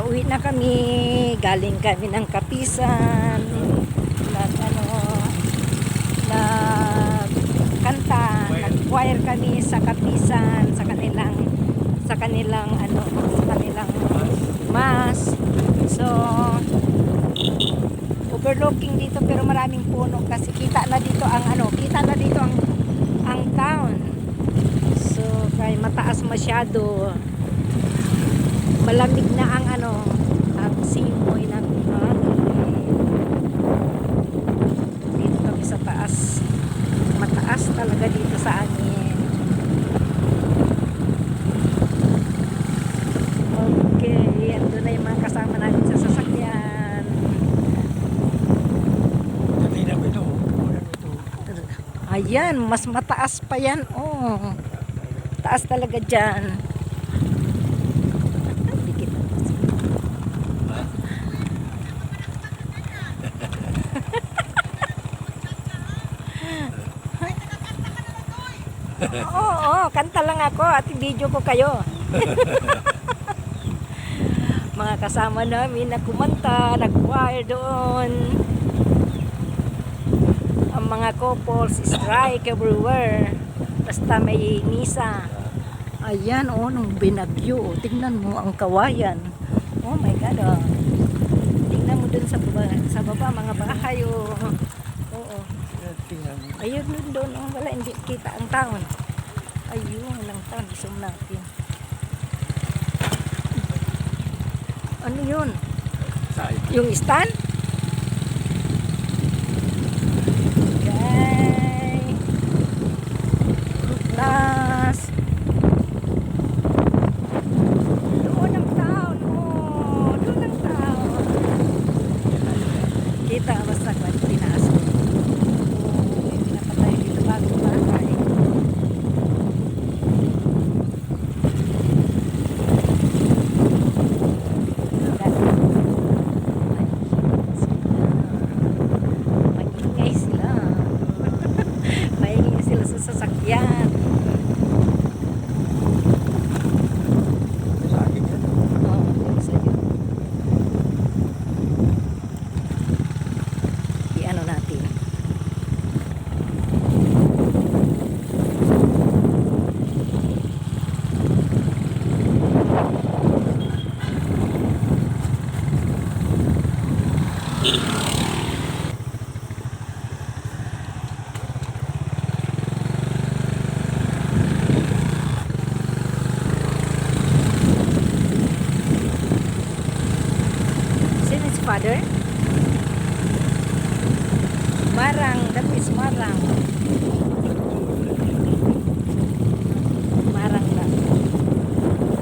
Pauwi na kami. Galing kami ng Kapisan. Nag, ano, nag kanta, nag-choir kami sa Kapisan, sa kanilang sa kanilang ano, sa kanilang mas. So, overlooking dito pero maraming puno kasi kita na dito ang ano, kita na dito ang ang town. So, kay mataas masyado. Malamig na ang ano, ang simoy ng hangin. Dito kami sa taas. Mataas talaga dito sa amin. Okay, ando na yung mga kasama natin sa sasakyan. Ayan, mas mataas pa yan. Oh. Taas talaga dyan. Oo, oo, kanta lang ako at video ko kayo. Mga kasama namin na kumanta, nag-choir doon. Ang mga couples strike everywhere. Basta may misa. Ayan, oh, nung binagyo. oh. Tingnan mo ang kawayan. Oh my God, oh. Tingnan mo dun sa baba, sa baba mga bahay, oh. Tingnan mo. Ayun dun doon, oh. Wala, hindi kita ang town. Ayun, ang town. Zoom natin. Ano yun? Yung stand? Okay. Plus. Doon ang town. Oh, doon ang town. Kita basta kung tinaas ko. Oh, may pinapatay dito bago bahay. Maingay sila. Maingay sila sa sasakyan. Sa akin yan. Oo, yung sa'yo. I-ano natin. Sino si father? Marang, that is Marang. Marang na.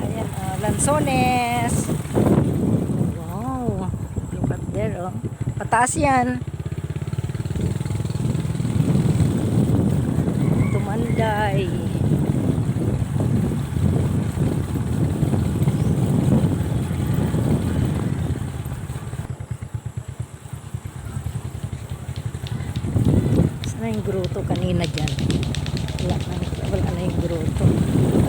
Ayan, oh, Lanzones. Wow, look up there, oh. Pataas yan. Tumanday. Na yung gruto kanina dyan? Wala na, wala na yung gruto. Ah.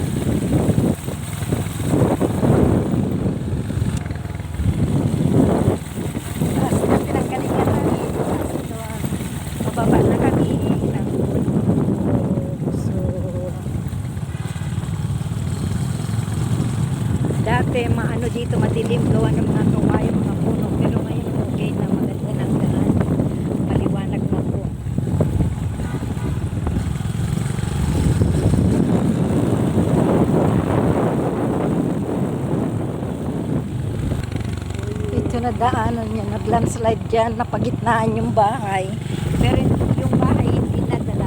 Dati maano dito madilim gawa ng mga kawayan, mga puno. Pero ngayon okay na maganda ng daan. Maliwanag na po. Ito na daanan niya, nag-landslide dyan, napagitnaan yung bahay. Pero yung bahay hindi nadala.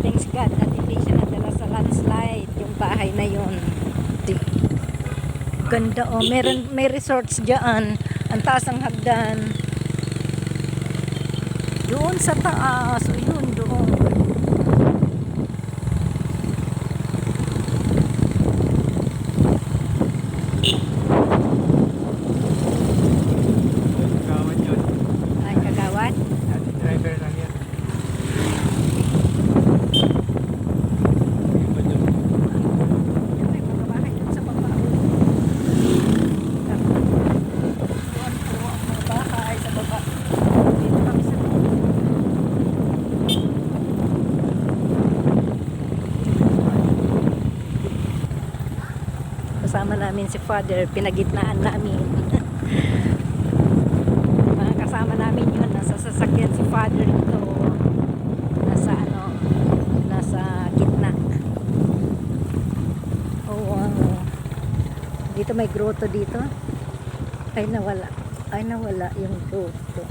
Thanks God at hindi siya nadala sa landslide, yung bahay na yun. Ganda oh, meron, may resorts dyan. Ang taas ang hagdan. Doon sa taas, o yun doon. Kawan yun. Ay, kagawad. Dati driver lang yan. Iba yun. May mga bahay doon sa baba. Namin si Father, pinagitnaan namin. Mga kasama namin yun, nasa sasakyan si Father dito. Nasa ano, nasa gitna. Oh, wow. Dito may grotto dito. Ay nawala. Ay nawala yung grotto.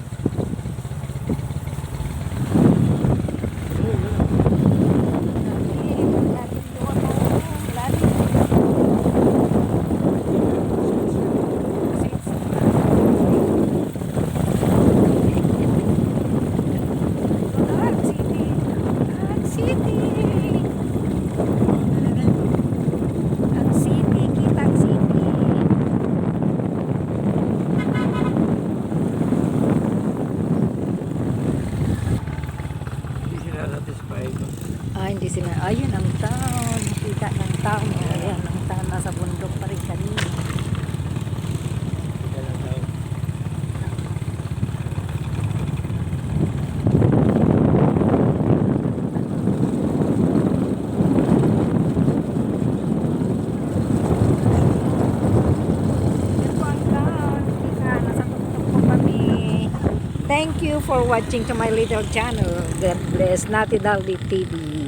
Town. Ayan ang town. Nasa bundok pa rin kanina. Thank you for watching to my little channel. God bless. Nati Daldi TV.